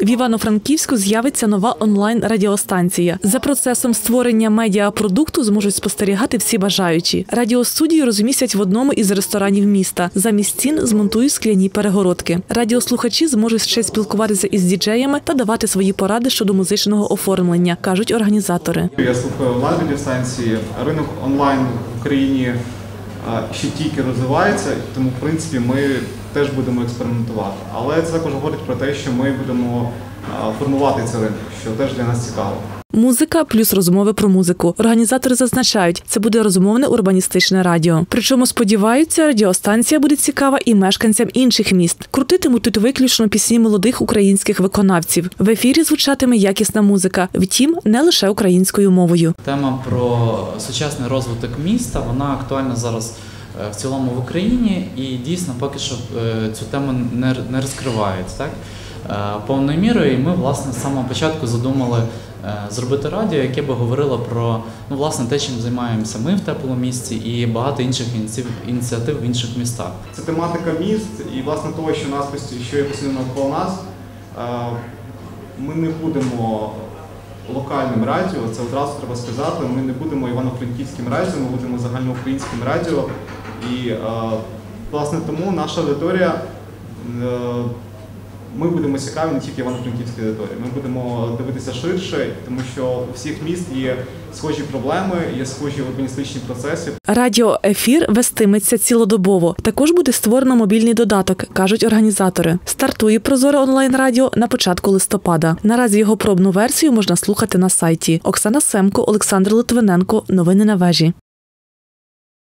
В Івано-Франківську з'явиться нова онлайн-радіостанція. За процесом створення медіапродукту зможуть спостерігати всі бажаючі. Радіостудію розмістять в одному із ресторанів міста. Замість стін змонтують скляні перегородки. Радіослухачі зможуть ще спілкуватися із діджеями та давати свої поради щодо музичного оформлення, кажуть організатори. Я слухаю онлайн радіостанції. Ринок онлайн в Україні ще тільки розвивається, тому в принципі ми теж будемо експериментувати. Але це також говорить про те, що ми будемо формувати цей ринок, що теж для нас цікаво. Музика плюс розмови про музику. Організатори зазначають, це буде розмовне урбаністичне радіо. Причому сподіваються, радіостанція буде цікава і мешканцям інших міст. Крутитимуть тут виключно пісні молодих українських виконавців. В ефірі звучатиме якісна музика, втім, не лише українською мовою. Тема про сучасний розвиток міста вона актуальна зараз е, в цілому в Україні і дійсно поки що е, цю тему не, розкривають так повною мірою. І ми власне з самого початку задумали е, зробити радіо, яке би говорило про ну власне те, чим займаємося ми в теплому місті і багато інших ініціатив, в інших містах. Це тематика міст і власне того, що нас що є постійно навколо нас. Ми не будемо локальним радіо, це одразу треба сказати. Ми не будемо івано-франківським радіо, ми будемо загальноукраїнським радіо. І власне тому наша аудиторія. Ми будемо цікаві не тільки івано-франківській аудиторії. Ми будемо дивитися ширше, тому що у всіх міст є схожі проблеми, є схожі урбаністичні процеси. Радіоефір вестиметься цілодобово. Також буде створено мобільний додаток, кажуть організатори. Стартує прозоре онлайн радіо на початку листопада. Наразі його пробну версію можна слухати на сайті. Оксана Семко, Олександр Литвиненко. Новини на вежі.